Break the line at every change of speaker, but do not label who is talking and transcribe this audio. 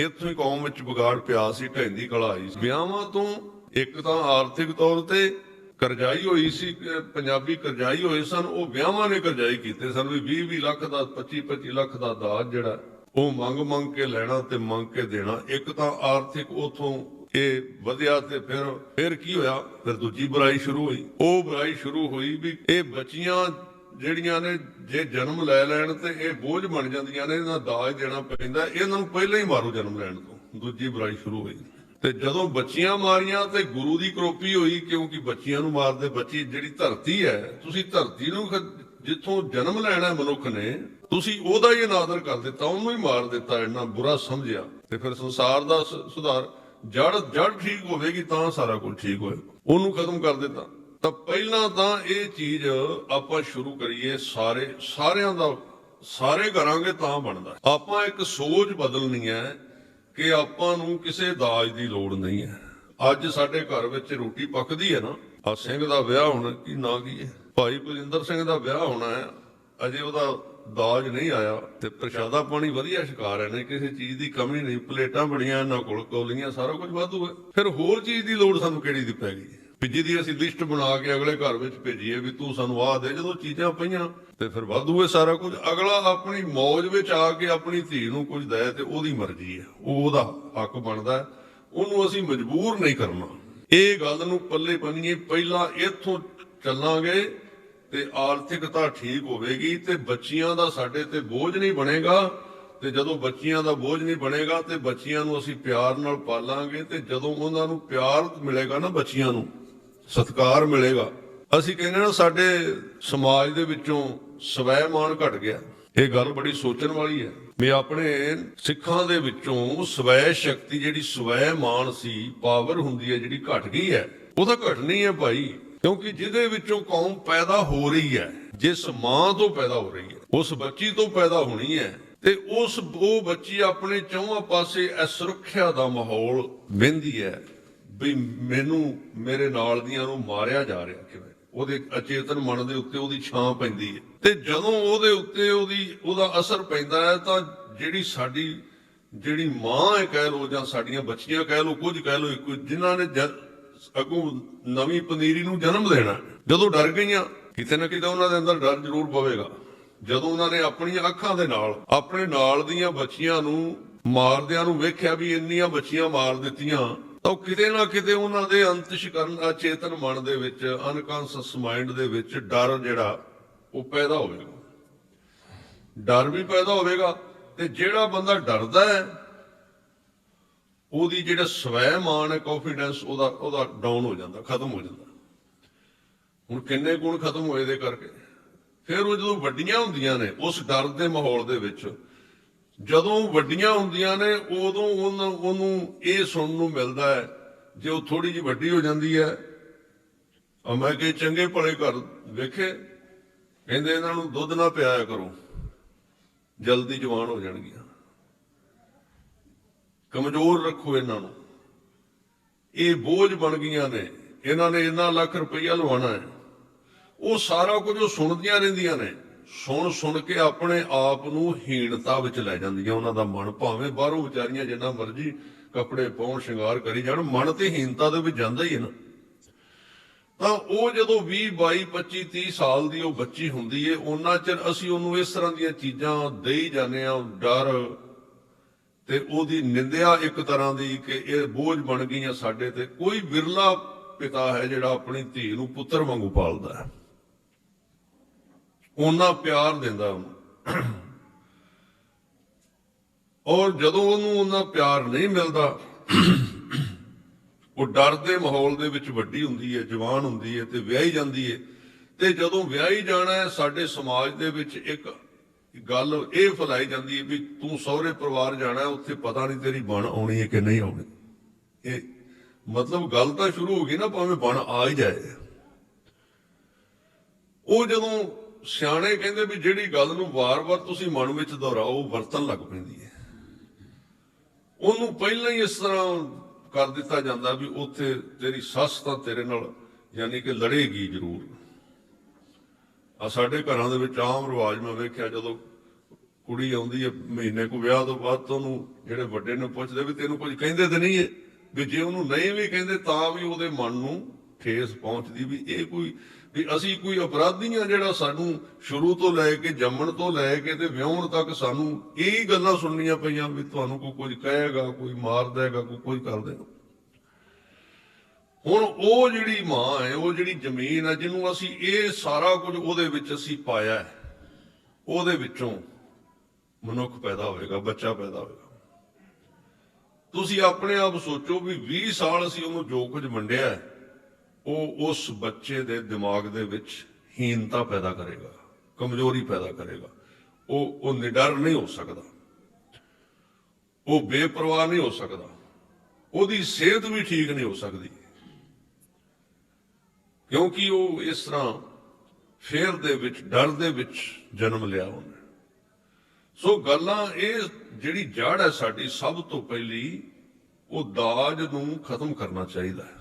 ਇੱਥੋਂ ਹੀ ਕੌਮ ਵਿੱਚ ਵਿਗਾੜ ਪਿਆ ਸੀ ਢੈਂਦੀ ਕਲਾ ਆਈ ਸੀ। ਵਿਆਹਾਂ ਤੋਂ ਇੱਕ ਤਾਂ ਆਰਥਿਕ ਤੌਰ ਤੇ ਕਰਜ਼ਾਈ ਹੋਈ ਸੀ ਪੰਜਾਬੀ ਕਰਜ਼ਾਈ ਹੋਏ ਸਨ, ਉਹ ਵਿਆਹਾਂ ਨੇ ਕਰਜ਼ਾਈ ਕੀਤੇ ਸਨ, ਵੀ 20 20 ਲੱਖ ਦਾ 25 25 ਲੱਖ ਦਾ ਦਾਜ ਜਿਹੜਾ, ਉਹ ਮੰਗ ਮੰਗ ਕੇ ਲੈਣਾ ਤੇ ਮੰਗ ਕੇ ਦੇਣਾ। ਇੱਕ ਤਾਂ ਆਰਥਿਕ ਉਥੋਂ ਇਹ ਵਧਿਆ ਤੇ ਫਿਰ ਫਿਰ ਕੀ ਹੋਇਆ? ਫਿਰ ਦੂਜੀ ਬੁਰਾਈ ਸ਼ੁਰੂ ਹੋਈ। ਉਹ ਬੁਰਾਈ ਸ਼ੁਰੂ ਹੋਈ ਵੀ ਇਹ ਬੱਚੀਆਂ ਜਿਹੜੀਆਂ ਨੇ ਜੇ ਜਨਮ ਲੈ ਲੈਣ ਤੇ ਇਹ ਬੋਝ ਬਣ ਜਾਂਦੀਆਂ ਨੇ, ਇਹਨਾਂ ਦਾ ਦਾਜ ਦੇਣਾ ਪੈਂਦਾ, ਇਹਨਾਂ ਨੂੰ ਪਹਿਲਾਂ ਹੀ ਮਾਰੋ ਜਨਮ ਲੈਣ ਤੋਂ। ਦੂਜੀ ਬੁਰਾਈ ਸ਼ੁਰੂ ਹੋਈ ਤੇ ਜਦੋਂ ਬੱਚੀਆਂ ਮਾਰੀਆਂ ਤੇ ਗੁਰੂ ਦੀ ਕਰੋਪੀ ਹੋਈ, ਕਿਉਂਕਿ ਬੱਚੀਆਂ ਨੂੰ ਮਾਰਦੇ, ਬੱਚੀ ਜਿਹੜੀ ਧਰਤੀ ਹੈ, ਤੁਸੀਂ ਧਰਤੀ ਨੂੰ ਜਿੱਥੋਂ ਜਨਮ ਲੈਣਾ ਮਨੁੱਖ ਨੇ, ਤੁਸੀਂ ਉਹਦਾ ਹੀ ਅਨਾਦਰ ਕਰ ਦਿੱਤਾ, ਉਹਨੂੰ ਹੀ ਮਾਰ ਦਿੱਤਾ, ਇੰਨਾ ਬੁਰਾ ਸਮਝਿਆ। ਤੇ ਫਿਰ ਸੰਸਾਰ ਦਾ ਸੁਧਾਰ, ਜੜ ਜੜ ਠੀਕ ਹੋਵੇਗੀ ਤਾਂ ਸਾਰਾ ਕੁਝ ਠੀਕ ਹੋਏਗਾ। ਉਹਨੂੰ ਖਤਮ ਕਰ ਦਿੱਤਾ। ਤਾਂ ਪਹਿਲਾਂ ਤਾਂ ਇਹ ਚੀਜ਼ ਆਪਾਂ ਸ਼ੁਰੂ ਕਰੀਏ, ਸਾਰੇ, ਸਾਰਿਆਂ ਦਾ, ਸਾਰੇ ਕਰਾਂਗੇ ਤਾਂ ਬਣਦਾ। ਆਪਾਂ ਇੱਕ ਸੋਚ ਬਦਲਣੀ ਹੈ ਕਿ ਆਪਾਂ ਨੂੰ ਕਿਸੇ ਦਾਜ ਦੀ ਲੋੜ ਨਹੀਂ ਹੈ। ਅੱਜ ਸਾਡੇ ਘਰ ਵਿੱਚ ਰੋਟੀ ਪੱਕਦੀ ਹੈ ਨਾ ਆ ਸਿੰਘ ਦਾ ਵਿਆਹ ਹੋਣਾ ਕੀ ਨਾ ਕੀ ਹੈ? ਭਾਈ ਕੁਲਜਿੰਦਰ ਸਿੰਘ ਦਾ ਵਿਆਹ ਹੋਣਾ ਹੈ, ਅਜੇ ਉਹਦਾ ਦਾਜ ਨਹੀਂ ਆਇਆ ਤੇ ਪ੍ਰਸ਼ਾਦਾ ਪਾਣੀ ਵਧੀਆ ਸ਼ਿਕਾਰ ਹੈ ਨੇ ਕਿਸੇ ਚੀਜ਼ ਦੀ ਕਮੀ ਨਹੀਂ, ਪਲੇਟਾਂ ਬਣੀਆਂ, ਇਹਨਾਂ ਕੋਲ ਕੌਲੀਆਂ, ਸਾਰਾ ਕੁਝ ਵਾਧੂ ਹੈ। ਫਿਰ ਹੋਰ ਚੀਜ਼ ਦੀ ਲੋੜ ਸਾਨੂੰ ਕਿਹੜੀ ਦੀ ਪੈ ਗਈ ਵੀ ਜਿਹਦੀ ਅਸੀਂ ਲਿਸਟ ਬਣਾ ਕੇ ਅਗਲੇ ਘਰ ਵਿੱਚ ਭੇਜੀਏ ਵੀ ਤੂੰ ਸਾਨੂੰ ਆਹ ਦੇ, ਜਦੋਂ ਚੀਜ਼ਾਂ ਪਈਆਂ ਤੇ ਫਿਰ ਵਾਧੂ ਹੈ ਸਾਰਾ ਕੁਝ। ਅਗਲਾ ਆਪਣੀ ਮੌਜ ਵਿੱਚ ਆ ਕੇ ਆਪਣੀ ਧੀ ਨੂੰ ਕੁਝ ਦੇ ਤੇ ਉਹਦੀ ਮਰਜ਼ੀ ਹੈ। ਉਹ ਉਹਦਾ ਹੱਕ ਬਣਦਾ ਉਹਨੂੰ ਅਸੀਂ ਮਜਬੂਰ ਨਹੀਂ ਕਰਨਾ। ਇਹ ਗੱਲ ਨੂੰ ਪੱਲੇ ਬੰਨੀਏ, ਪਹਿਲਾਂ ਇੱਥੋਂ ਚੱਲਾਂਗੇ ਤੇ ਆਰਥਿਕਤਾ ਠੀਕ ਹੋਵੇਗੀ ਤੇ ਬੱਚੀਆਂ ਦਾ ਸਾਡੇ ਤੇ ਬੋਝ ਨਹੀਂ ਬਣੇਗਾ। ਤੇ ਜਦੋਂ ਬੱਚੀਆਂ ਦਾ ਬੋਝ ਨਹੀਂ ਬਣੇਗਾ ਤੇ ਬੱਚੀਆਂ ਨੂੰ ਅਸੀਂ ਪਿਆਰ ਨਾਲ ਪਾਲਾਂਗੇ ਤੇ ਜਦੋਂ ਉਹਨਾਂ ਨੂੰ ਪਿਆਰ ਮਿਲੇਗਾ ਨਾ ਬੱਚੀਆਂ ਨੂੰ ਸਤਿਕਾਰ ਮਿਲੇਗਾ। ਅਸੀਂ ਕਹਿੰਦੇ ਨਾ, ਸਾਡੇ ਸਮਾਜ ਦੇ ਵਿੱਚੋਂ ਸਵੈ ਮਾਣ ਘਟ ਗਿਆ। ਇਹ ਗੱਲ ਬੜੀ ਸੋਚਣ ਵਾਲੀ ਹੈ। ਵੀ ਆਪਣੇ ਸਿੱਖਾਂ ਦੇ ਵਿੱਚੋਂ ਸਵੈ ਸ਼ਕਤੀ ਜਿਹੜੀ ਸਵੈ ਮਾਨ ਸੀ, ਪਾਵਰ ਹੁੰਦੀ ਹੈ ਜਿਹੜੀ ਘਟ ਗਈ ਹੈ, ਉਹ ਤਾਂ ਘਟਣੀ ਹੈ ਭਾਈ। ਕਿਉਂਕਿ ਜਿਹਦੇ ਵਿੱਚੋਂ ਕੌਮ ਪੈਦਾ ਹੋ ਰਹੀ ਹੈ, ਜਿਸ ਮਾਂ ਤੋਂ ਪੈਦਾ ਹੋ ਰਹੀ ਹੈ, ਉਸ ਬੱਚੀ ਤੋਂ ਪੈਦਾ ਹੋਣੀ ਹੈ, ਤੇ ਉਸ ਉਹ ਬੱਚੀ ਆਪਣੇ ਚੌਹਾਂ ਪਾਸੇ ਅਸੁਰੱਖਿਆ ਦਾ ਮਾਹੌਲ ਵਹਿੰਦੀ ਹੈ। ਵੀ ਮੈਨੂੰ, ਮੇਰੇ ਨਾਲ ਦੀਆਂ ਨੂੰ ਮਾਰਿਆ ਜਾ ਰਿਹਾ ਕਿਵੇਂ? ਉਹਦੇ ਅਚੇਤਨ ਮਨ ਦੇ ਉੱਤੇ ਉਹਦੀ ਛਾਂ ਪੈਂਦੀ ਹੈ। ਤੇ ਜਦੋਂ ਉਹਦੇ ਉੱਤੇ ਉਹਦੀ, ਉਹਦਾ ਅਸਰ ਪੈਂਦਾ ਹੈ ਤਾਂ ਜਿਹੜੀ ਸਾਡੀ, ਜਿਹੜੀ ਮਾਂ ਹੈ ਕਹਿ ਲੋ ਜਾਂ ਸਾਡੀਆਂ ਬੱਚੀਆਂ ਕਹਿ ਲੋ ਕੁਝ ਕਹਿ ਲੋ ਕੋਈ ਜਿਨ੍ਹਾਂ ਨੇ ਜ- ਨਵੀਂ ਪਨੀਰੀ ਨੂੰ ਜਨਮ ਦੇਣਾ ਜਦੋਂ ਡਰ ਗਈਆਂ, ਕਿਤੇ ਨਾ ਕਿਤੇ ਉਹਨਾਂ ਦੇ ਅੰਦਰ ਡਰ ਜ਼ਰੂਰ ਪਵੇਗਾ। ਜਦੋਂ ਉਹਨਾਂ ਨੇ ਆਪਣੀਆਂ ਅੱਖਾਂ ਦੇ ਨਾਲ, ਆਪਣੇ ਨਾਲ ਦੀਆਂ ਬੱਚੀਆਂ ਨੂੰ ਮਾਰਦਿਆਂ ਨੂੰ ਵੇਖਿਆ ਵੀ ਇੰਨੀਆਂ ਬੱਚੀਆਂ ਮਾਰ ਦਿੱਤੀਆਂ ਤਾਂ ਕਿਤੇ ਨਾ ਕਿਤੇ ਉਹਨਾਂ ਦੇ ਅੰਤਿਸ਼ਕਰਨ ਅਚੇਤਨ ਮਨ ਦੇ ਵਿੱਚ ਅਨਕੌਂਸ਼ਸ ਮਾਈਂਡ ਦੇ ਵਿੱਚ ਡਰ ਜਿਹੜਾ, ਉਹ ਪੈਦਾ ਹੋਵੇਗਾ। ਡਰ ਵੀ ਪੈਦਾ ਹੋਵੇਗਾ ਤੇ ਜਿਹੜਾ ਬੰਦਾ ਡਰਦਾ ਹੈ, ਉਹਦੀ ਜਿਹੜਾ ਸਵੈ ਮਾਨ ਹੈ ਕੌਨਫੀਡੈਂਸ ਉਹਦਾ ਉਹਦਾ ਡਾਊਨ ਹੋ ਜਾਂਦਾ, ਖਤਮ ਹੋ ਜਾਂਦਾ। ਹੁਣ ਕਿੰਨੇ ਗੁਣ ਖਤਮ ਹੋਏ ਦੇ ਕਰਕੇ? ਫਿਰ ਉਹ ਜਦੋਂ ਵੱਡੀਆਂ ਹੁੰਦੀਆਂ ਨੇ, ਉਸ ਡਰ ਦੇ ਮਾਹੌਲ ਦੇ ਵਿੱਚ ਜਦੋਂ ਵੱਡੀਆਂ ਹੁੰਦੀਆਂ ਨੇ, ਉਦੋਂ ਉਹਨੂੰ ਉਹਨੂੰ ਇਹ ਸੁਣਨ ਨੂੰ ਮਿਲਦਾ ਹੈ ਜੇ ਉਹ ਥੋੜੀ ਜਿਹੀ ਵੱਡੀ ਹੋ ਜਾਂਦੀ ਹੈ। ਆ ਮੈਂ ਕਿ ਚੰਗੇ ਭਲੇ ਘਰ ਵੇਖੇ, ਕਹਿੰਦੇ ਇਹਨਾਂ ਨੂੰ ਦੁੱਧ ਨਾ ਪਿਆਇਆ ਕਰੋ, ਜਲਦੀ ਜਵਾਨ ਹੋ ਜਾਣਗੀਆਂ। ਕਮਜ਼ੋਰ ਰੱਖੋ ਇਹਨਾਂ ਨੂੰ। ਇਹ ਬੋਝ ਬਣ ਗਈਆਂ ਨੇ, ਇਹਨਾਂ ਨੇ ਇੰਨਾ ਲੱਖ ਰੁਪਈਆ ਲਵਾਉਣਾ ਹੈ। ਉਹ ਸਾਰਾ ਕੁਝ ਉਹ ਸੁਣਦੀਆਂ ਰਹਿੰਦੀਆਂ ਨੇ। ਸੁਣ ਸੁਣ ਕੇ ਆਪਣੇ ਆਪ ਨੂੰ ਹੀਣਤਾ ਵਿੱਚ ਲੈ ਜਾਂਦੀਆਂ ਉਹਨਾਂ ਦਾ ਮਨ ਭਾਵੇਂ ਬਾਹਰੋਂ ਵਿਚਾਰੀਆਂ ਜਿੰਨਾ ਮਰਜ਼ੀ ਕੱਪੜੇ ਪਾਉਣ, ਸ਼ਿੰਗਾਰ ਕਰੀ ਜਾਣ, ਮਨ ਤੇ ਹੀਣਤਾ ਦੇ ਵਿੱਚ ਜਾਂਦਾ ਹੀ ਹੈ ਨਾ। ਤਾਂ ਉਹ ਜਦੋਂ 20 22 25 30 ਸਾਲ ਦੀ ਉਹ ਬੱਚੀ ਹੁੰਦੀ ਏ, ਉਹਨਾਂ ਚਿਰ ਅਸੀਂ ਉਹਨੂੰ ਇਸ ਤਰ੍ਹਾਂ ਦੀਆਂ ਚੀਜ਼ਾਂ ਦੇਈ ਜਾਂਦੇ ਆ ਡਰ ਤੇ ਉਹਦੀ ਨਿੰਦਿਆ ਇੱਕ ਤਰ੍ਹਾਂ ਦੀ ਕਿ ਇਹ ਬੋਝ ਬਣ ਗਈਆਂ ਸਾਡੇ ਤੇ। ਕੋਈ ਵਿਰਲਾ ਪਿਤਾ ਹੈ ਜਿਹੜਾ ਆਪਣੀ ਧੀ ਨੂੰ ਪੁੱਤਰ ਵਾਂਗੂ ਪਾਲਦਾ ਹੈ। ਉਹਨਾਂ ਪਿਆਰ ਦਿੰਦਾ ਉਹਨੂੰ। ਔਰ ਜਦੋਂ ਉਹਨੂੰ ਉਹਨਾਂ ਪਿਆਰ ਨਹੀਂ ਮਿਲਦਾ, ਉਹ ਡਰ ਦੇ ਮਾਹੌਲ ਦੇ ਵਿੱਚ ਵੱਡੀ ਹੁੰਦੀ ਹੈ ਜਵਾਨ ਹੁੰਦੀ ਹੈ ਤੇ ਵਿਆਹੀ ਜਾਂਦੀ ਹੈ ਤੇ ਜਦੋਂ ਵਿਆਹੀ ਜਾਣਾ ਹੈ, ਸਾਡੇ ਸਮਾਜ ਦੇ ਵਿੱਚ ਇੱਕ ਗੱਲ ਇਹ ਫੈਲਾਈ ਜਾਂਦੀ ਹੈ ਵੀ ਤੂੰ ਸਹੁਰੇ ਪਰਿਵਾਰ ਜਾਣਾ ਉੱਥੇ ਪਤਾ ਨਹੀਂ ਤੇਰੀ ਬਣ ਆਉਣੀ ਹੈ ਕਿ ਨਹੀਂ ਆਉਣੀ। ਇਹ ਮਤਲਬ ਗੱਲ ਤਾਂ ਸ਼ੁਰੂ ਹੋ ਗਈ ਨਾ, ਭਾਵੇਂ ਬਣ ਆ ਹੀ ਜਾਏ। ਉਹ ਜਦੋਂ ਸਿਆਣੇ ਕਹਿੰਦੇ ਵੀ ਜਿਹੜੀ ਗੱਲ ਨੂੰ ਵਾਰ-ਵਾਰ ਤੁਸੀਂ ਮਨ ਵਿੱਚ ਦੁਹਰਾਓ, ਉਹ ਲੱਗ ਪੈਂਦੀ ਹੈ। ਉਹਨੂੰ ਪਹਿਲਾਂ ਹੀ ਇਸ ਤਰ੍ਹਾਂ ਕਰ ਦਿੱਤਾ ਜਾਂਦਾ ਵੀ ਉੱਥੇ ਤੇਰੀ ਸੱਸ ਤਾਂ ਤੇਰੇ ਨਾਲ ਯਾਨੀ ਕਿ ਲੜੇਗੀ ਜ਼ਰੂਰ। ਆ ਸਾਡੇ ਘਰਾਂ ਦੇ ਵਿੱਚ ਆਮ ਰਿਵਾਜ ਮੈਂ ਵੇਖਿਆ ਜਦੋਂ ਕੁੜੀ ਆਉਂਦੀ ਹੈ ਮਹੀਨੇ ਕੋ ਵਿਆਹ ਤੋਂ ਬਾਅਦ ਤੋਂ ਉਹਨੂੰ ਜਿਹੜੇ ਵੱਡੇ ਨੂੰ ਪੁੱਛਦੇ ਵੀ ਤੈਨੂੰ ਕੁਝ ਕਹਿੰਦੇ ਤੇ ਨਹੀਂ ਹੈ। ਵੀ ਜੇ ਉਹਨੂੰ ਨਹੀਂ ਵੀ ਕਹਿੰਦੇ ਤਾਂ ਵੀ ਉਹਦੇ ਮਨ ਨੂੰ ਠੇਸ ਪਹੁੰਚਦੀ ਵੀ ਇਹ ਕੋਈ ਵੀ ਅਸੀਂ ਕੋਈ ਅਪਰਾਧੀ ਆ ਜਿਹੜਾ ਸਾਨੂੰ ਸ਼ੁਰੂ ਤੋਂ ਲੈ ਕੇ ਜੰਮਣ ਤੋਂ ਲੈ ਕੇ ਤੇ ਵਿਆਹਣ ਤੱਕ ਸਾਨੂੰ ਇਹ ਗੱਲਾਂ ਸੁਣਨੀਆਂ ਪਈਆਂ ਵੀ ਤੁਹਾਨੂੰ ਕੋਈ ਕੁਝ ਕਹੇਗਾ ਕੋਈ ਮਾਰ ਦੇਗਾ ਕੋਈ ਕੁਝ ਕਰ ਦੇਗਾ। ਹੁਣ ਉਹ ਜਿਹੜੀ ਮਾਂ ਹੈ ਉਹ ਜਿਹੜੀ ਜ਼ਮੀਨ ਹੈ ਜਿਹਨੂੰ ਅਸੀਂ ਇਹ ਸਾਰਾ ਕੁਝ ਉਹਦੇ ਵਿੱਚ ਅਸੀਂ ਪਾਇਆ ਹੈ ਉਹਦੇ ਵਿੱਚੋਂ ਮਨੁੱਖ ਪੈਦਾ ਹੋਏਗਾ ਬੱਚਾ ਪੈਦਾ ਹੋਏਗਾ। ਤੁਸੀਂ ਆਪਣੇ ਆਪ ਸੋਚੋ ਵੀ 20 ਸਾਲ ਅਸੀਂ ਉਹਨੂੰ ਜੋ ਕੁਝ ਵੰਡਿਆ ਹੈ, ਉਹ ਉਸ ਬੱਚੇ ਦੇ ਦਿਮਾਗ ਦੇ ਵਿੱਚ ਹੀਨਤਾ ਪੈਦਾ ਕਰੇਗਾ, ਕਮਜ਼ੋਰੀ ਪੈਦਾ ਕਰੇਗਾ। ਉਹ ਉਹ ਨਿਡਰ ਨਹੀਂ ਹੋ ਸਕਦਾ। ਉਹ ਬੇਪਰਵਾਹ ਨਹੀਂ ਹੋ ਸਕਦਾ। ਉਹਦੀ ਸਿਹਤ ਵੀ ਠੀਕ ਨਹੀਂ ਹੋ ਸਕਦੀ। ਕਿਉਂਕਿ ਉਹ ਇਸ ਤਰ੍ਹਾਂ ਫੇਰ ਦੇ ਵਿੱਚ, ਡਰ ਦੇ ਵਿੱਚ ਜਨਮ ਲਿਆ ਉਹਨੇ। ਸੋ ਗੱਲਾਂ ਇਹ ਜਿਹੜੀ ਜੜ ਹੈ ਸਾਡੀ, ਸਭ ਤੋਂ ਪਹਿਲੀ, ਉਹ ਦਾਜ ਨੂੰ ਖਤਮ ਕਰਨਾ ਚਾਹੀਦਾ ਹੈ।